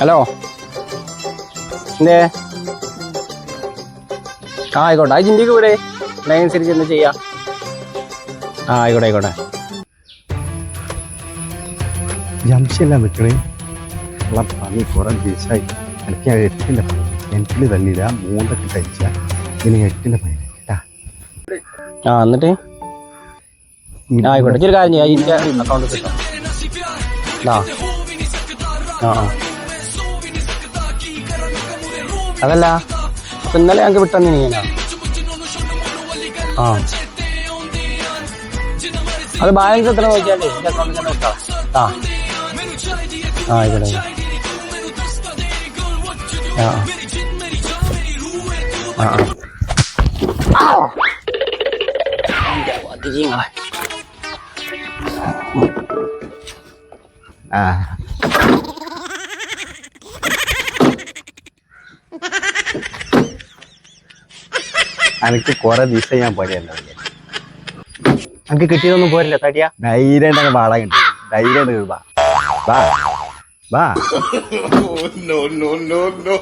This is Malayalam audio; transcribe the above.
ഹലോ. എന്തേ? ആ ആയിക്കോട്ടെ. ആ ചിന്തിക്ക് കൂടെ അതിനനുസരിച്ച് എന്താ ചെയ്യാ? ആ ആയിക്കോട്ടെ ആയിക്കോട്ടെ. ജംഷല്ല നിൽക്കണേ ഉള്ള പണി കുറേ ദിവസമായി. എനിക്ക് ആ എട്ടിന്റെ പണി. എനിക്ക് തന്നില്ല. മൂന്നൊക്കെ കഴിച്ച. ഇനി എട്ടിന്റെ പണി കേട്ടാ. ആ എന്നിട്ട്? ആയിക്കോട്ടെ. ഇച്ചിരി കാര്യം ചെയ്യാം. അക്കൗണ്ട് കിട്ടാം. ആ ആ. അതല്ല ഇന്നലെ ഞങ്ങൾക്ക് വിട്ടെന്ന് ഇങ്ങനെ ആ. അത് ബാലൻസ് എത്ര നോക്കിയാലേ ആയിക്കോട്ടെ ആ. എനിക്ക് കുറെ ദിവസം ഞാൻ നമുക്ക് കിട്ടിയതൊന്നും പോരില്ല തടിയാ. ധൈര്യം വാടക കിട്ടി ധൈര്യം വാ. വാ. വാ. No no no no.